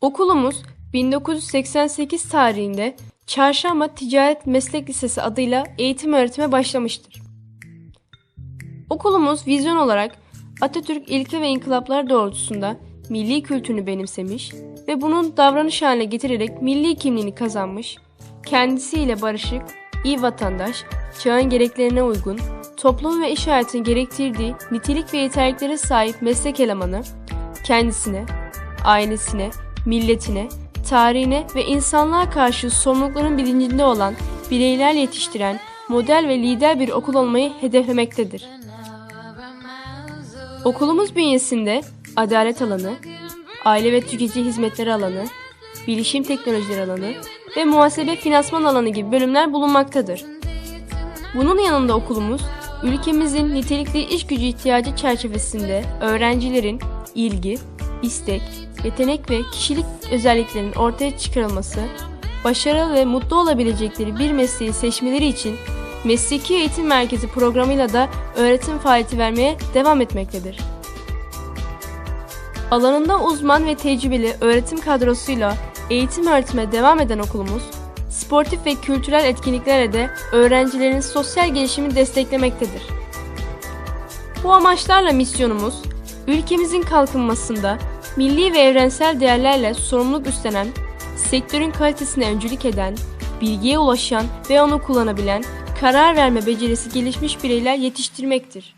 Okulumuz 1988 tarihinde Çarşamba Ticaret Meslek Lisesi adıyla eğitim öğretime başlamıştır. Okulumuz vizyon olarak Atatürk ilke ve inkılaplar doğrultusunda milli kültürünü benimsemiş ve bunun davranış haline getirerek milli kimliğini kazanmış, kendisiyle barışık, iyi vatandaş, çağın gereklerine uygun, toplum ve iş hayatının gerektirdiği nitelik ve yeterliliklere sahip meslek elemanı, kendisine, ailesine, milletine, tarihine ve insanlığa karşı sorumlulukların bilincinde olan bireyler yetiştiren model ve lider bir okul olmayı hedeflemektedir. Okulumuz bünyesinde adalet alanı, aile ve tüketici hizmetleri alanı, bilişim teknolojileri alanı ve muhasebe finansman alanı gibi bölümler bulunmaktadır. Bunun yanında okulumuz, ülkemizin nitelikli iş gücü ihtiyacı çerçevesinde öğrencilerin ilgi, istek, yetenek ve kişilik özelliklerinin ortaya çıkarılması, başarılı ve mutlu olabilecekleri bir mesleği seçmeleri için Mesleki Eğitim Merkezi programıyla da öğretim faaliyeti vermeye devam etmektedir. Alanında uzman ve tecrübeli öğretim kadrosuyla eğitim öğretime devam eden okulumuz, sportif ve kültürel etkinliklerle de öğrencilerin sosyal gelişimini desteklemektedir. Bu amaçlarla misyonumuz, ülkemizin kalkınmasında milli ve evrensel değerlerle sorumluluk üstlenen, sektörün kalitesine öncülük eden, bilgiye ulaşan ve onu kullanabilen, karar verme becerisi gelişmiş bireyler yetiştirmektir.